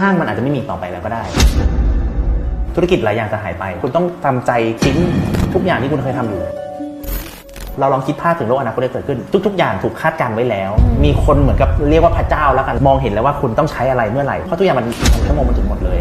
ห้างมันอาจจะไม่มีต่อไปแล้วก็ได้ ธุรกิจหลายอย่างจะหายไป คุณต้องทำใจทิ้งทุกอย่างที่คุณเคยทำอยู่ เราลองคิดภาพถึงโลกอนาคตที่เกิดขึ้น ทุก ๆ อย่างถูกคาดการณ์ไว้แล้ว มีคนเหมือนกับเรียกว่าพระเจ้าแล้วกันมองเห็นแล้วว่าคุณต้องใช้อะไรเมื่อไหร่เพราะทุกอย่างมันชั่วโมงมันถึงหมดเลย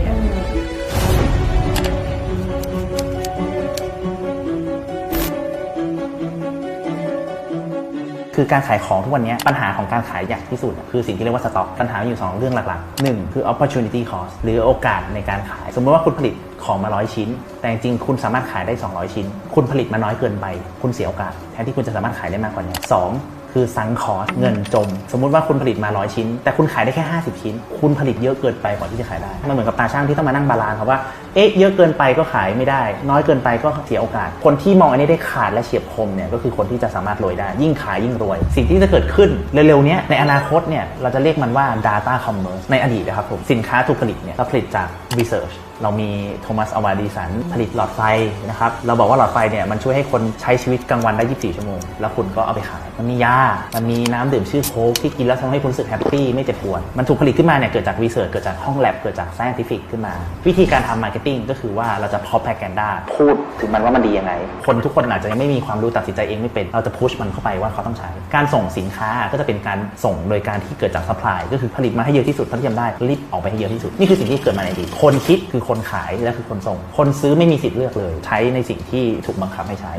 คือการขายของทุกวันนี้ปัญหาของการขายใหญ่ที่สุด คือสิ่งที่เรียกว่าสต็อกปัญหาอยู่ 2 เรื่องหลักๆ 1 คือ opportunity cost หรือโอกาสในการขาย สมมติว่าคุณผลิตของมา 100 ชิ้น แต่จริงคุณสามารถขายได้ 200 ชิ้น คุณผลิตมาน้อยเกินไป คุณเสียโอกาสแทนที่คุณจะสามารถขายได้มากกว่านี้สอง คือซังคอสเงินจม สมมุติว่าคุณผลิตมา 100 ชิ้น แต่คุณขายได้แค่ 50 ชิ้น คุณผลิตเยอะเกินไปกว่าที่จะขายได้ มันเหมือนกับตาช่างที่ต้องมานั่งบาลานซ์ครับว่า เอ๊ะเยอะเกินไปก็ขายไม่ได้ น้อยเกินไปก็เสียโอกาส คนที่มองอันนี้ได้ขาดและเฉียบคมเนี่ยก็คือคนที่จะสามารถรวยได้ ยิ่งขายยิ่งรวย สิ่งที่จะเกิดขึ้นเร็วๆนี้ในอนาคตเนี่ยเราจะเรียกมันว่า data commerce ในอดีตนะครับผมสินค้าถูกผลิตเนี่ยเราผลิตจาก research เรามีโทมัสอวาดีสันผลิตหลอดไฟนะครับ เราบอกว่าหลอดไฟเนี่ยมันช่วยให้คนใช้ชีวิตกลางวันได้ 24 ชั่วโมง แล้วคุณก็เอาไปขาย มันมียา มันมีน้ำดื่มชื่อโค้กที่กินแล้วทำให้คุณรู้สึกแฮปปี้ไม่เจ็บปวด มันถูกผลิตขึ้นมาเนี่ยเกิดจากรีเสิร์ชเกิดจากห้องแลบเกิดจาก scientific ขึ้นมา วิธีการทำมาร์เก็ตติ้งก็คือว่าเราจะ propaganda พูดถึงมันว่ามันดียังไง คนทุกคนอาจจะยังไม่มีความรู้ตัดสินใจเองไม่เป็น เราจะพุชมันเข้าไปว่าเขาต้องใช้ การส่งสินค้าก็จะเป็นการส่งโดยการที่เกิดจาก supply ก็คือผลิตมาให้เยอะที่สุดเท่าที่ทำได้รีบออกไปให้เยอะที่สุดนี่คือสิ่งที่เกิดมาในอดีตคนคิดคือคนขายและคือคนส่ง คนซื้อไม่มีสิทธิ์เลือกเลย ใช้ในสิ่งที่ถูกบังคับให้ใช้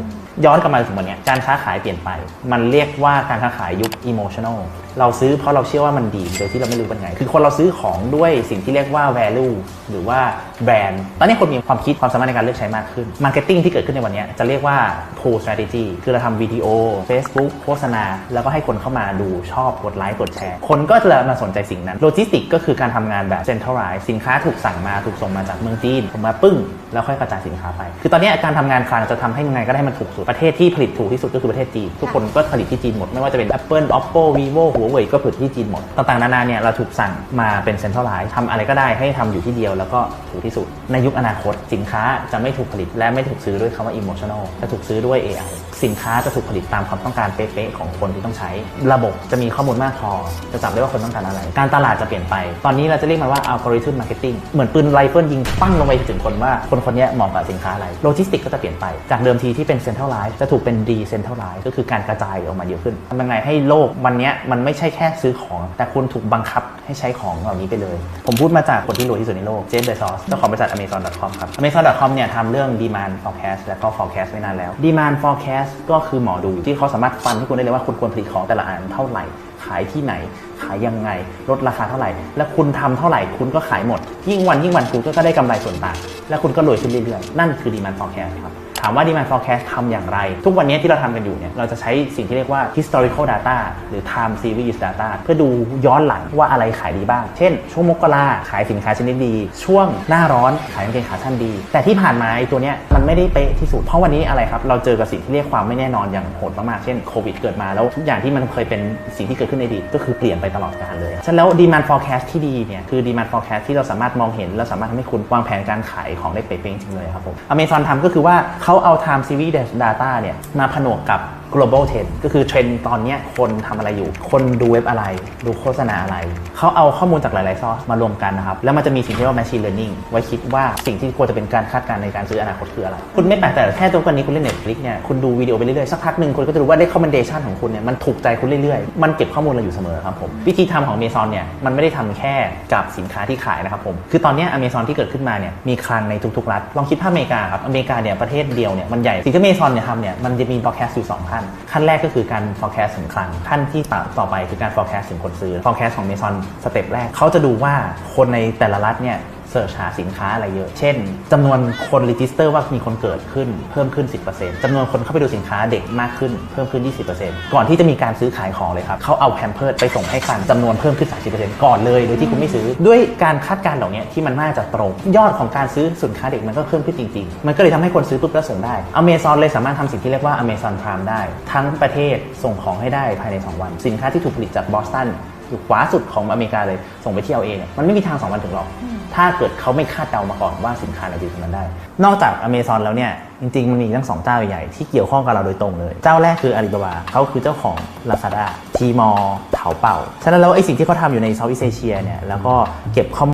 ย้อนกลับมาถึงวันนี้การค้าขายเปลี่ยนไป มันเรียกว่าการค้าขายยุค emotional เราซื้อเพราะเราเชื่อว่ามันดีโดยที่เราไม่รู้เป็นไง คือคนเราซื้อของด้วยสิ่งที่เรียกว่า value หรือว่าแบรนด์ ตอนนี้คนมีความคิดความสามารถในการเลือกใช้มากขึ้น marketing ที่เกิดขึ้นในวันนี้จะเรียกว่า pull strategy คือเราทำวิดีโอ Facebook โฆษณา แล้วก็ให้คนเข้ามาดูชอบกดไลค์กดแชร์ คนก็จะมาสนใจสิ่งนั้น โลจิสติกก็คือการทำงานแบบ centralize สินค้าถูกสั่งมาถูกส่งมาจากเมืองจีนผมมาปึ้ง แล้วค่อยกระจายสินค้าไป คือตอนนี้การทำงานคลังจะทำให้ยังไงก็ได้มันถูกสุดประเทศที่ผลิตถูกที่สุดก็คือประเทศจีน ทุกคนก็ผลิตที่จีนหมด ไม่ว่าจะเป็น Apple Oppo Vivo Huawei ก็ผลิตที่จีนหมด ต่างๆนานาเนี่ยเราถูกสั่งมาเป็น centralize ทำอะไรก็ได้ให้ทำอยู่ที่เดียวแล้วก็ถูกที่สุด ในยุคอนาคต สินค้าจะไม่ถูกผลิตและไม่ถูกซื้อด้วยคำว่า emotional จะถูกซื้อด้วย AI สินค้าจะถูกผลิตตามความต้องการเป๊ะๆของคนที่ต้องใช้ ระบบจะมีข้อมูลมากพอจะจับได้ว่าคนต้องการอะไร การตลาดจะเปลี่ยนไป ตอนนี้เราจะเรียกมันว่า algorithm marketing เหมือนปืนไรเฟิลยิงปั้งลงไปถึงคนว่าคนคนนี้เหมาะกับสินค้าอะไรโลจิสติกก็จะเปลี่ยนไป จากเดิมทีที่เป็น centralize จะถูกเป็น decentralize ก็คือการกระจายออกมาเยอะขึ้นทำยังไงให้โลกวันนี้มันไม่ใช่แค่ซื้อของ แต่คุณถูกบังคับให้ใช้ของเหล่านี้ไปเลย ผมพูดมาจากคนที่รวยที่สุดในโลกเจฟเบซอสเจ้าของบริษัท amazon.com ครับ amazon.com เนี่ยทำเรื่อง demand forecast และก็ forecast ไว้นานแล้ว demand forecast ก็คือหมอดูที่เขาสามารถฟันให้คุณได้เลยว่าคุณควรผลิตของแต่ละอันเท่าไหร่ายที่ไหน ขายยังไง ลดราคาเท่าไหร่ และคุณทำเท่าไหร่ คุณก็ขายหมด ยิ่งวันยิ่งวันคุณก็ได้กำไรส่วนต่าง และคุณก็รวยขึ้นเรื่อยๆ นั่นคือดีมันต่อแคร์ครับ ถามว่า demand forecast ทำอย่างไร ทุกวันนี้ที่เราทำกันอยู่เนี่ยเราจะใช้สิ่งที่เรียกว่า historical data หรือ time series data เพื่อดูย้อนหลังว่าอะไรขายดีบ้าง เช่น ช่วงมกราขายสินค้าชนิดดี ช่วงหน้าร้อนขายกางเกงขาสั้นดี แต่ที่ผ่านมาไอ้ตัวเนี้ยมันไม่ได้เป๊ะที่สุด เพราะวันนี้อะไรครับ เราเจอกับสิ่งที่เรียกความไม่แน่นอนอย่างโหดมากๆ เช่นโควิดเกิดมาแล้วทุกอย่างที่มันเคยเป็นสิ่งที่เกิดขึ้นในอดีตก็คือเปลี่ยนไปตลอดกาลเลยฉะนั้นแล้ว demand forecast ที่ดีเนี่ยคือ demand forecast ที่เราสามารถมองเห็นและสามารถทำให้คุณวางแผนการขายของได้เป๊ะจริงเลยครับผม Amazon ทำก็คือว่าเขาเอา time series data เนี่ยมาผนวกกับ global trend ก็คือเทรนด์ตอนนี้คนทำอะไรอยู่ คนดูเว็บอะไร ดูโฆษณาอะไร เขาเอาข้อมูลจากหลาย ๆ ซอสมารวมกันนะครับ แล้วมันจะมีสิ่งที่เรียกว่า machine learning ไว้คิดว่าสิ่งที่ควรจะเป็นการคาดการณ์ในการซื้ออนาคตคืออะไร คุณไม่แปลกแต่แค่ตัวกันนี้คุณเล่น Netflix เนี่ย คุณดูวิดีโอไปเรื่อย ๆ สักพักหนึ่งคุณก็จะรู้ว่า recommendation ของคุณเนี่ย มันถูกใจคุณเรื่อย ๆ มันเก็บข้อมูลเราอยู่เสมอครับผม วิธีทำของ Amazon เนี่ย มันไม่ได้ทำแค่กับสินค้าที่ขายนะครับผม คือตอนนี้ Amazon ที่เกิดขึ้นมาเนี่ย มีคลังในทุก ๆ รัฐ ลองคิดภาพอเมริกาครับ อเมริกาเนี่ยประเทศเดียวเนี่ยมันใหญ่สิ่งที่ Amazon เนี่ยทำเนี่ยมันจะมี forecast อยู่สองขั้น ขั้นแรกก็คือการ forecast ถึงคลัง ขั้นที่ต่อไปคือการ forecast ถึงคนซื้อ forecast ของ Amazon สเต็ปแรกเขาจะดูว่าคนในแต่ละรัฐเนี่ย เสิร์ชหาสินค้าอะไรเยอะ เช่นจำนวนคนรีจิสเตอร์ว่ามีคนเกิดขึ้นเพิ่มขึ้น 10%จำนวนคนเข้าไปดูสินค้าเด็กมากขึ้นเพิ่มขึ้น 20%ก่อนที่จะมีการซื้อขายของเลยครับเขาเอาแพมเพิร์ดไปส่งให้คลังจำนวนเพิ่มขึ้น 30%ก่อนเลย โดยที่คุณไม่ซื้อด้วยการคาดการณ์เหล่านี้ที่มันน่าจะตรง ยอดของการซื้อสินค้าเด็กมันก็เพิ่มขึ้นจริงๆ มันก็เลยทำให้คนซื้อปุ๊บแล้วส่งได้ Amazon เลยสามารถทำสิ่งที่เรียกว่า Amazon Prime ได้ ทั้งประเทศส่งของให้ได้ภายใน 2 วัน สินค้าที่ถูกผลิตจากบอสตัน อยู่ขวาสุดของอเมริกาเลย ส่งไปที่ LA เนี่ยมันไม่มีทางสองวันถึงหรอก ถ้าเกิดเขาไม่คาดเดามาก่อนว่าสินค้าไหนอยู่ตรงนั้นได้ นอกจาก Amazon แล้วเนี่ยจริงๆ มันมีทั้งสองเจ้าใหญ่ๆที่เกี่ยวข้องกับเราโดยตรงเลย เจ้าแรกคือ Alibaba เขาคือเจ้าของ Lazada Tmall เถาเป่า ฉะนั้นแล้วไอ้สิ่งที่เขาทำอยู่ใน Southeast Asia เนี่ยแล้วก็เก็บข้อมูล